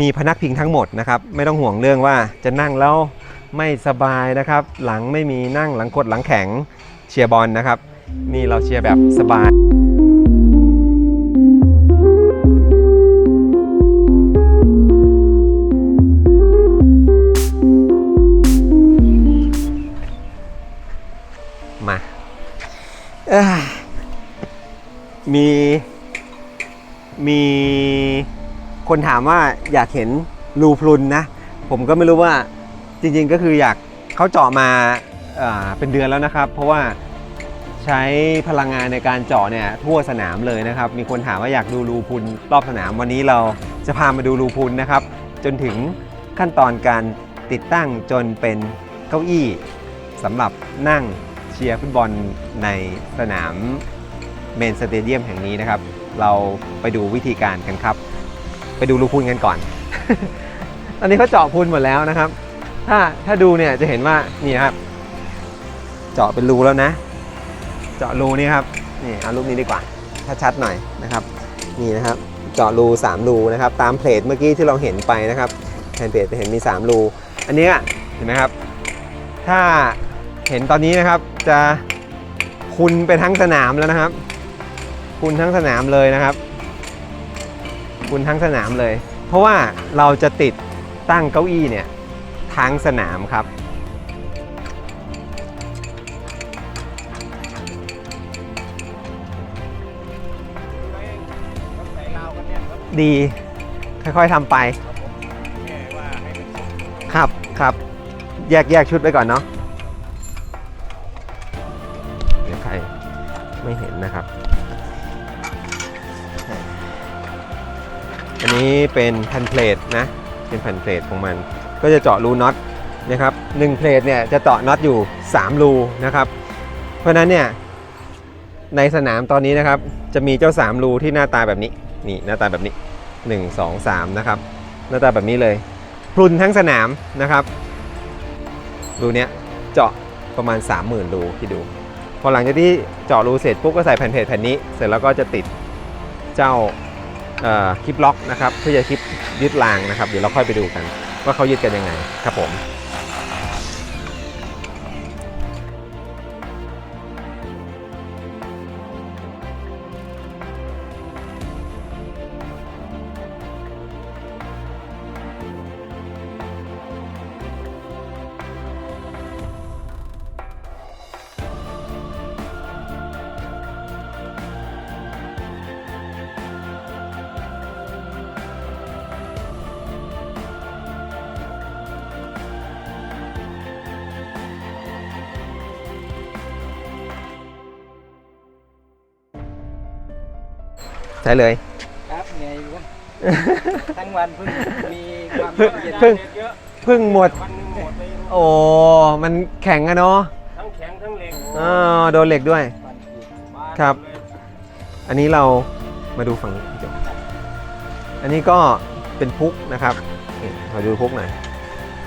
มีพนักพิงทั้งหมดนะครับ ไม่ต้องห่วงเรื่องว่าจะนั่งแล้วไม่สบายนะครับ หลังไม่มีนั่งหลังกดหลังแข็งเชียร์บอลนะครับ นี่เราเชียร์แบบสบายมาเอ้ยมีมี คนถามว่าอยากเห็นรูพรุนนะ ผมก็ไม่รู้ว่าจริงๆก็คืออยากเขาเจาะมาเอ่อเป็นเดือนแล้วนะครับ เพราะว่าใช้พลังงานในการเจาะเนี่ยทั่วสนามเลยนะครับ มีคนถามว่าอยากดูรูพรุนรอบสนามวันนี้เราจะพามาดูรูพรุนนะครับ จนถึงขั้นตอนการติดตั้งจนเป็นเก้าอี้สำหรับนั่งเชียร์ฟุตบอลในสนามเมนสเตเดียมแห่งนี้นะครับ เราไปดูวิธีการกันครับ ไปดูรูพุนกันก่อน ตอนนี้เขาเจาะพุนหมดแล้วนะครับ ถ้าถ้าดูเนี่ยจะเห็นว่านี่ครับ เจาะเป็นรูแล้วนะ เจาะรูนี่ครับนี่เอารูปนี้ดีกว่าชัดๆหน่อยนะครับนี่นะครับเจาะรู3รูนะครับ ตามเพลทเมื่อกี้ที่เราเห็นไปนะครับแผ่นเพลทจะเห็นมี3รูอันนี้เห็นไหมครับ ถ้าเห็นตอนนี้นะครับจะคุณไปทั้งสนามแล้วนะครับ คุณทั้งสนามเลยนะครับ คุณทั้งสนามเลย เพราะว่าเราจะติดตั้งเก้าอี้เนี่ยทั้งสนามครับ ดีค่อยๆทำไป ครับครับแยกแยกชุดไว้ก่อนเนาะเดี๋ยวใครไม่เห็นนะครับ อันนี้เป็นแผ่นเพลทนะ เป็นแผ่นเพลทของมัน ก็จะเจาะรูน็อตนะครับหนึ่งเพลทเนี่ยจะเจาะน็อตอยู่ 3 รูนะครับ เพราะนั้นเนี่ยในสนามตอนนี้นะครับ จะมีเจ้า 3 รูที่หน้าตาแบบนี้ นี่หน้าตาแบบนี้ 1 2 3 นะครับ หน้าตาแบบนี้เลยพรุนทั้งสนามนะครับรูเนี้ยเจาะประมาณ 30,000 รูที่ดู พอหลังจากที่เจาะรูเสร็จปุ๊บก็ใส่แผ่นเพจแผ่นนี้ เสร็จแล้วก็จะติดเจ้า คลิปล็อกนะครับเพื่อจะคลิปยึดรางนะครับเดี๋ยวเราค่อยไปดูกัน ว่าเขายึดกันยังไงครับผม ใช่เลย ครับไงวะทั้งวันเพิ่งมีความเพิ่งเย็นเพิ่ง เยอะเพิ่งหมด วันหนึงหมดไปโอ้ มันแข็งอะเนาะทั้งแข็งทั้งเหล็กอ่าโดนเหล็กด้วย วันอีกบ้านครับ เลยอันนี้เรามาดูฝั่งนี้จบอันนี้ก็เป็นพุกนะครับนี่ขอดูพุกหน่อย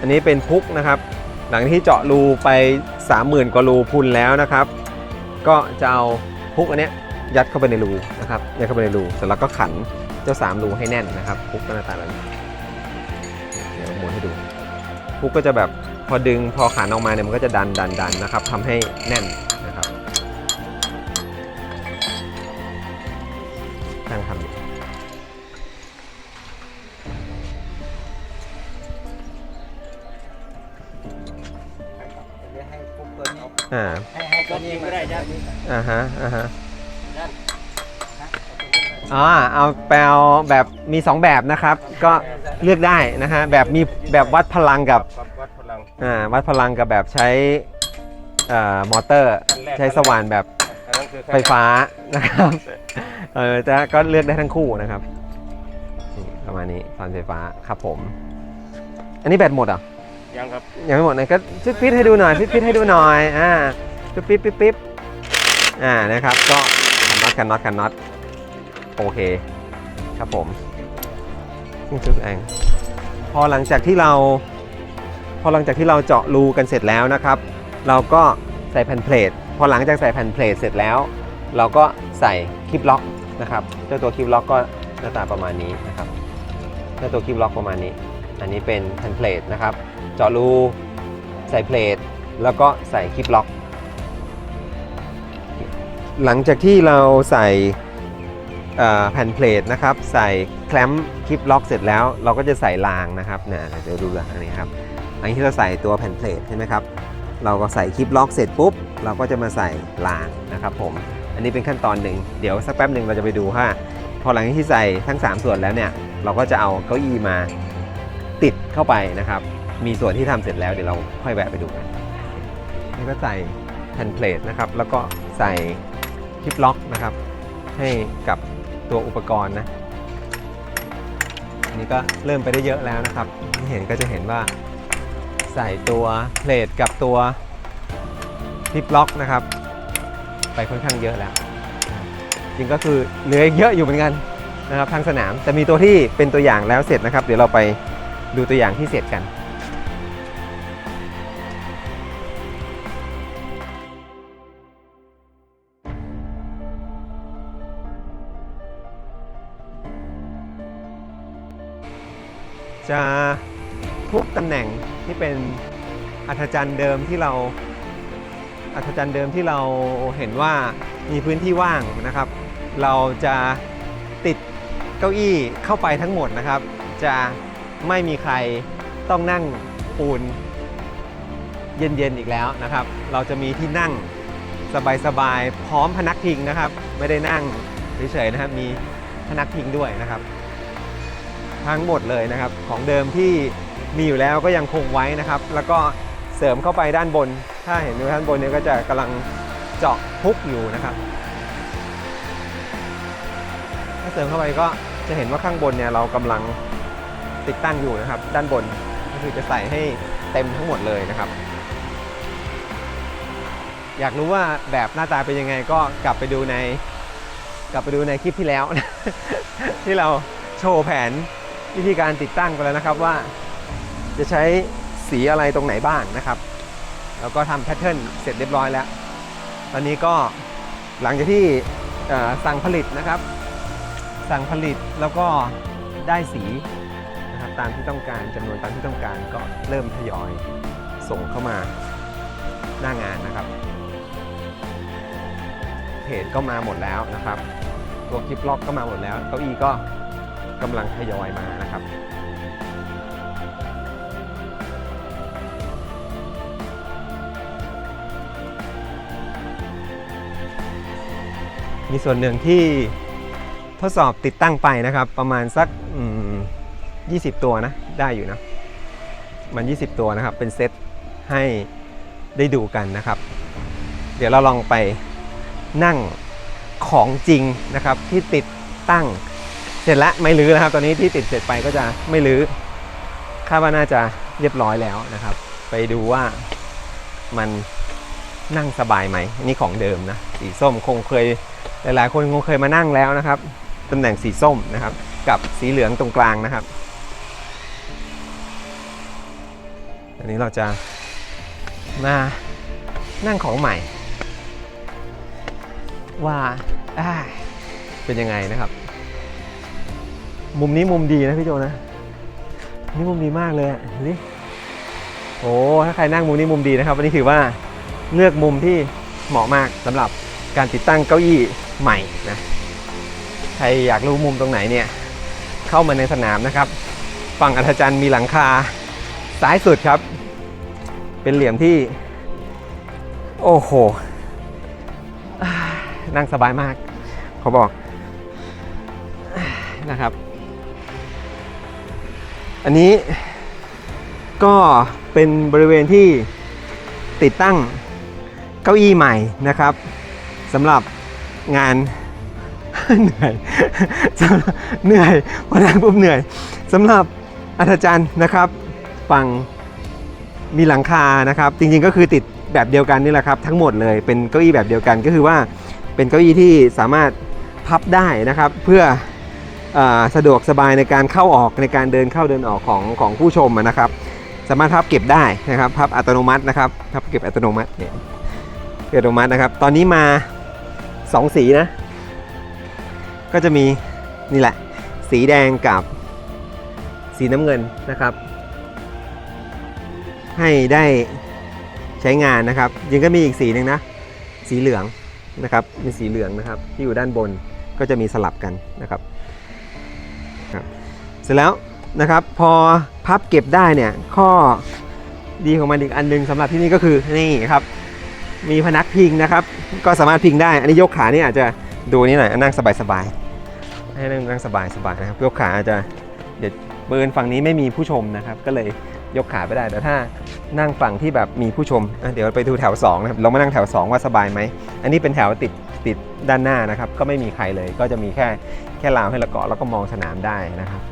อันนี้เป็นพุกนะครับ หลังที่เจาะรูไป 30,000 กว่ารูพุนแล้วนะครับ ก็จะเอาพุกอันเนี้ย ยัดเข้าไปในรูนะครับยัดเข้าไปในรูเสร็จแล้วก็ขันเจ้า3รูให้แน่นนะครับพุกก็หน้าตาแบบนี้เดี๋ยวหมุนให้ดูพุกก็จะแบบพอดึงพอขันออกมาเนี่ยมันก็จะดันดันดันนะครับทำให้แน่นนะครับช่างทำอยู่เดี๋ยวให้พวกเปิ้ลเอาอ่าให้ให้ตัวนี้ก็ได้จ้ะอ่าฮะอ่าฮะจ้ะ อ๋อเอาแปลแบบมี2แบบนะครับ ก็เลือกได้นะฮะแบบมีแบบวัดพลังกับวัดวัดพลังอ่าวัดพลังกับแบบใช้เอ่อมอเตอร์ขั้นแรกใช้สว่านแบบอันนั้นคือขั้นไฟฟ้านะครับเออจะก็เลือกได้ทั้งคู่นะครับนี่ประมาณนี้สว่านไฟฟ้าครับผม อันนี้แบตหมดเหรอะยังครับยังไม่หมดนะก็ฟิตฟิตให้ดูหน่อยฟิตฟิตให้ดูหน่อยอ่าปิ๊บปิ๊บปิ๊บปิ๊บอ่านะครับก็คันน็อตคันน็อตคันน็อต โอเคครับผมชุดเองพอหลังจากที่เรา พอหลังจากที่เราเจาะรูกันเสร็จแล้วนะครับ เราก็ใส่แผ่นเพลทพอหลังจากใส่แผ่นเพลทเสร็จแล้ว เราก็ใส่คลิปล็อกนะครับเจ้าตัวคลิปล็อกก็หน้าตาประมาณนี้นะครับหน้าตัวคลิปล็อกประมาณนี้ อันนี้เป็นแผ่นเพลทนะครับ เจาะรูใส่เพลทแล้วก็ใส่คลิปล็อก หลังจากที่เราใส่ แผ่นเพลทนะครับ ใส่แคลมป์คลิปล็อกเสร็จแล้ว เราก็จะใส่รางนะครับนะเดี๋ยวดูหลังนี้ครับอันนี้ที่เราใส่ตัวแผ่นเพลทใช่ไหมครับเราก็ใส่คลิปล็อกเสร็จปุ๊บ เราก็จะมาใส่รางนะครับผมอันนี้เป็นขั้นตอนหนึ่งเดี๋ยวสักแป๊บหนึ่งเราจะไปดูว่าพอหลังที่ใส่ทั้ง 3 ส่วนแล้วเนี่ยเราก็จะเอาเก้าอี้มาติดเข้าไปนะครับ มีส่วนที่ทำเสร็จแล้วเดี๋ยวเราค่อยแวะไปดูกันนี่ก็ใส่แผ่นเพลทนะครับแล้วก็ใส่คลิปล็อกนะครับให้กับ ตัวอุปกรณ์นะอันนี้ก็เริ่มไปได้เยอะแล้วนะครับที่เห็นก็จะเห็นว่าใส่ตัวเพลทกับตัวคลิปล็อกนะครับ ไปค่อนข้างเยอะแล้ว จริงก็คือเหลืออีกเยอะอยู่เหมือนกันนะครับทางสนาม แต่มีตัวที่เป็นตัวอย่างแล้วเสร็จนะครับ เดี๋ยวเราไปดูตัวอย่างที่เสร็จกัน จะทุกตำแหน่งที่เป็นอัธจันทร์เดิมที่เราอัธจันทร์เดิมที่เราเห็นว่ามีพื้นที่ว่างนะครับ เราจะติดเก้าอี้เข้าไปทั้งหมดนะครับ จะไม่มีใครต้องนั่งปูนเย็นๆอีกแล้วนะครับ เราจะมีที่นั่งสบายๆพร้อมพนักพิงนะครับ ไม่ได้นั่งเฉยๆนะครับมีพนักพิงด้วยนะครับ ทั้งหมดเลยนะครับ ของเดิมที่มีอยู่แล้วก็ยังคงไว้นะครับ แล้วก็เสริมเข้าไปด้านบน ถ้าเห็นอยู่ด้านบนเนี้ก็จะกำลังเจาะพุกอยู่นะครับ ถ้าเสริมเข้าไปก็จะเห็นว่าข้างบนเนี่ยเรากำลังติดตั้งอยู่นะครับ ด้านบนก็คือจะใส่ให้เต็มทั้งหมดเลยนะครับ อยากรู้ว่าแบบหน้าตาเป็นยังไงก็กลับไปดูใน กลับไปดูในคลิปที่แล้ว ที่เราโชว์แผน วิธีการติดตั้งไปแล้วนะครับว่า จะใช้สีอะไรตรงไหนบ้างนะครับ แล้วก็ทำแพทเทิร์นเสร็จเรียบร้อยแล้ว ตอนนี้ก็หลังจากที่สั่งผลิตนะครับ สั่งผลิตแล้วก็ได้สีนะครับตามที่ต้องการจำนวนตามที่ต้องการก็เริ่มทยอยส่งเข้ามาหน้างานนะครับ เพจก็มาหมดแล้วนะครับ ตัวคลิปล็อกก็มาหมดแล้ว เก้าอี้ก็ กำลังทยอยมานะครับมีส่วนหนึ่งที่ทดสอบติดตั้งไปนะครับ ประมาณสัก 20 ตัวนะ ได้อยู่นะ มัน 20 ตัวนะครับ เป็นเซตให้ได้ดูกันนะครับ เดี๋ยวเราลองไปนั่งของจริงนะครับที่ติดตั้ง เสร็จแล้วไม่รื้อนะครับ ตอนนี้ที่ติดเสร็จไปก็จะไม่รื้อคาดว่าน่าจะเรียบร้อยแล้วนะครับ ไปดูว่ามันนั่งสบายไหมนนี้ของเดิมนะสีส้มคงเคยหลายๆ คนคงเคยมานั่งแล้วนะครับตำแหน่งสีส้มนะครับ กับสีเหลืองตรงกลางนะครับอันนี้เราจะมานั่งของใหม่ ว่าเป็นยังไงนะครับ มุมนี้มุมดีนะพี่โจนะ นี่มุมดีมากเลยเห็นี่โอ้ถ้าใครนั่งมุมนี้มุมดีนะครับวันนี้ถือว่าเลือกมุมที่เหมาะมากสำหรับการติดตั้งเก้าอี้ใหม่นะใครอยากรู้มุมตรงไหนเนี่ยเข้ามาในสนามนะครับ ฝั่งอัธจันทร์มีหลังคาซ้ายสุดครับ เป็นเหลี่ยมที่ โอ้โห นั่งสบายมากเขาบอกนะครับ อันนี้ก็เป็นบริเวณที่ติดตั้งเก้าอี้ใหม่นะครับสำหรับงานเหนื่อยเหนื่อยพอนั่งปุ๊บเหนื่อยสำหรับอัธจันทร์นะครับฝั่งมีหลังคานะครับ จริงๆก็คือติดแบบเดียวกันนี่แหละครับทั้งหมดเลยเป็นเก้าอี้แบบเดียวกันก็คือว่าเป็นเก้าอี้ที่สามารถพับได้นะครับ เพื่อ สะดวกสบายในการเข้าออกในการเดินเข้าเดินออกของของผู้ชมนะครับ สามารถพับเก็บได้นะครับพับอัตโนมัตินะครับพับเก็บอัตโนมัติเนี่ยอัตโนมัตินะครับ ตอนนี้มาสองสีนะ ก็จะมีนี่แหละ สีแดงกับสีน้ำเงินนะครับ ให้ได้ใช้งานนะครับยังก็มีอีกสีหนึ่งนะ สีเหลืองนะครับเป็นสีเหลืองนะครับ ที่อยู่ด้านบนก็จะมีสลับกันนะครับ เสร็จแล้วนะครับพอพับเก็บได้เนี่ยข้อดีของมันอีกอันหนึงสำหรับที่นี่ก็คือนี่ครับ มีพนักพิงนะครับ ก็สามารถพิงได้ อันนี้ยกขานี่อาจจะดูนี่หน่อยนั่งสบายๆให้นั่งนั่งสบายสบายนะครับยกขาอาจจะเดี๋ยวเบิร์นฝั่งนี้ไม่มีผู้ชมนะครับ ก็เลยยกขาไปได้แต่ถ้านั่งฝั่งที่แบบมีผู้ชม เดี๋ยวไปดูแถวสองนะครับเรามานั่งแถวสองว่าสบายไหม อันนี้เป็นแถวติดติดด้านหน้านะครับ ก็ไม่มีใครเลย ก็จะมีแค่แค่ราวให้เราเกาะแล้วก็มองสนามได้นะครับ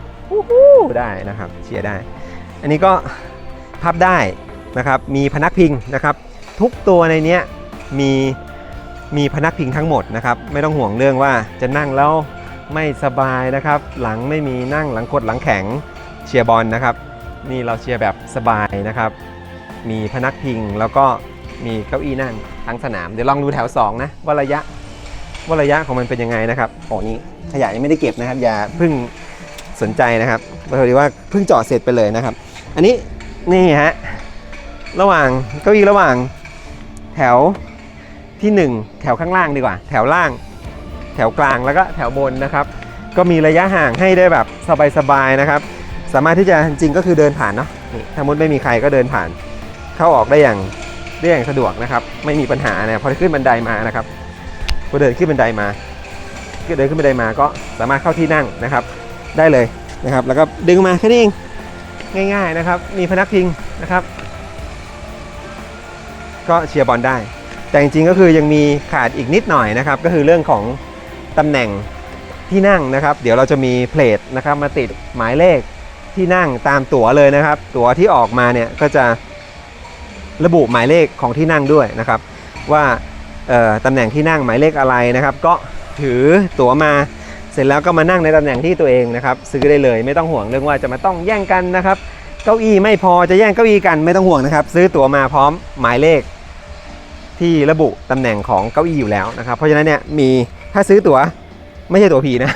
ได้นะครับเชียร์ได้ อันนี้ก็พับได้นะครับ มีพนักพิงนะครับ ทุกตัวในเนี้ยมีมีพนักพิงทั้งหมดนะครับ ไม่ต้องห่วงเรื่องว่าจะนั่งแล้วไม่สบายนะครับ หลังไม่มีนั่งหลังกดหลังแข็งเชียร์บอลนะครับ นี่เราเชียร์แบบสบายนะครับ มีพนักพิงแล้วก็มีเก้าอี้นั่งทั้งสนาม เดี๋ยวลองดูแถว 2 นะว่าระยะว่าระยะของมันเป็นยังไงนะครับโอ้นี่ขยะยังไม่ได้เก็บนะครับ อย่าพิ่ง สนใจนะครับพอดีว่าเพิ่งจอดเสร็จไปเลยนะครับ อันนี้นี่ฮะระหว่างเก้าอี้ระหว่างแถวที่ 1 แถวข้างล่างดีกว่า แถวล่าง แถวกลางแล้วก็แถวบนนะครับ ก็มีระยะห่างให้ได้แบบสบายๆนะครับ สามารถที่จะจริงก็คือเดินผ่านเนาะถ้ามุดไม่มีใครก็เดินผ่าน เข้าออกได้อย่างได้อย่างสะดวกนะครับ ไม่มีปัญหาเนี่ยพอขึ้นบันไดมานะครับพอเดินขึ้นบันไดมาเดินขึ้นบันไดมาก็สามารถเข้าที่นั่งนะครับ ได้เลยนะครับ แล้วก็ดึงมาแค่นี้เองง่าย ๆนะครับ มีพนักพิงนะครับ ก็เชียร์บอลได้ แต่จริงๆก็คือยังมีขาดอีกนิดหน่อยนะครับ ก็คือเรื่องของตำแหน่งที่นั่งนะครับ เดี๋ยวเราจะมีเพลทนะครับมาติดหมายเลขที่นั่งตามตั๋วเลยนะครับ ตั๋วที่ออกมาเนี่ยก็จะระบุหมายเลขของที่นั่งด้วยนะครับ ว่าตำแหน่งที่นั่งหมายเลขอะไรนะครับ ก็ถือตั๋วมา เสร็จแล้วก็มานั่งในตำแหน่งที่ตัวเองนะครับซื้อได้เลยไม่ต้องห่วงเรื่องว่าจะมาต้องแย่งกันนะครับเก้าอี้ไม่พอจะแย่งเก้าอี้กันไม่ต้องห่วงนะครับ ซื้อตั๋วมาพร้อมหมายเลข ที่ระบุตำแหน่งของเก้าอี้อยู่แล้วนะครับ เพราะฉะนั้นเนี่ยมีถ้าซื้อตั๋วไม่ใช่ตั๋วผีนะ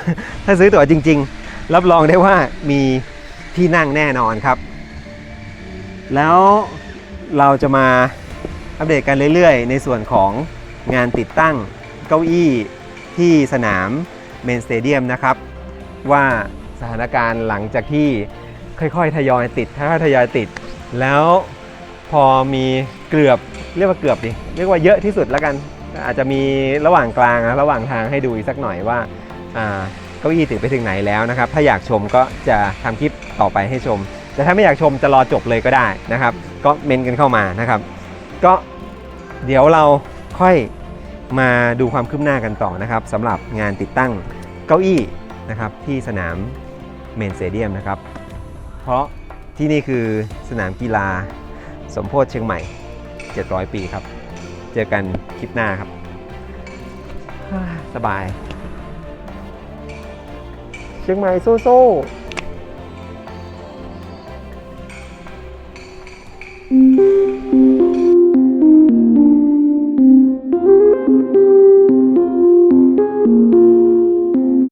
ถ้าซื้อตั๋วจริง ๆ รับรองได้ว่ามีที่นั่งแน่นอนครับ แล้วเราจะมาอัปเดตกันเรื่อยๆ ในส่วนของงานติดตั้งเก้าอี้ที่สนาม เมนสเตเดียมนะครับ ว่าสถานการณ์หลังจากที่ค่อยๆ ทยอยติดค่อยๆทยอยติด แล้วพอมีเกือบเรียกว่าเกือบดิเรียกว่าเยอะที่สุดแล้วกัน อาจจะมีระหว่างกลางระหว่างทางให้ดูอีกสักหน่อยว่าเก้าอี้ติดไปถึงไหนแล้วนะครับ ถ้าอยากชมก็จะทำคลิปต่อไปให้ชม แต่ถ้าไม่อยากชมจะรอจบเลยก็ได้นะครับ ก็เมนกันเข้ามานะครับ ก็เดี๋ยวเราค่อย มาดูความคืบหน้ากันต่อนะครับสำหรับงานติดตั้งเก้าอี้นะครับที่สนามเมนสเตเดียมนะครับ เพราะที่นี่คือสนามกีฬาสมโพธิเชียงใหม่ 700 ปีครับ เจอกันคลิปหน้าครับ สบาย เชียงใหม่สู้ๆ